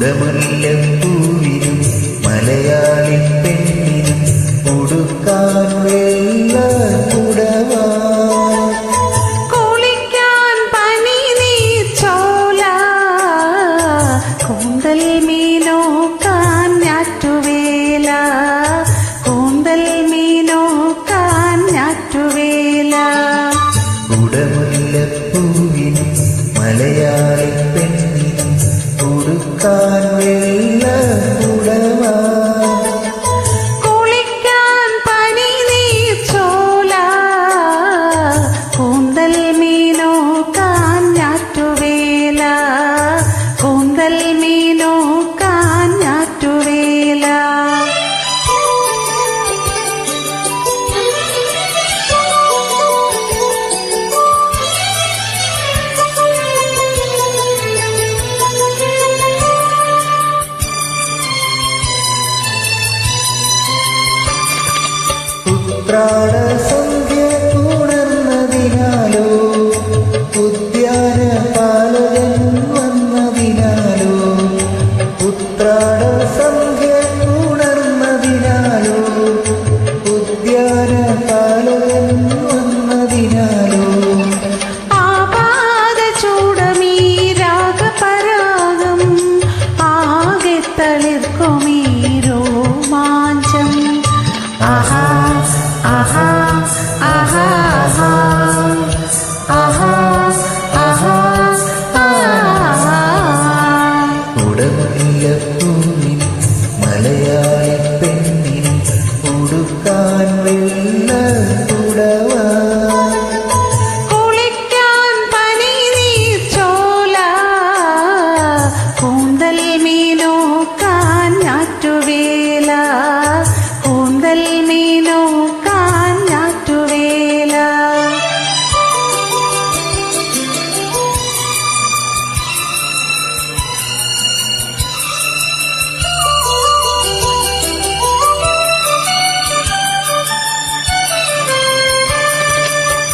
മുതമുല്ലപ്പൂവിനും മലയാളി പെണ്ണിനും കൊടുക്കാൻ വെള്ള ಪ್ರಾಣ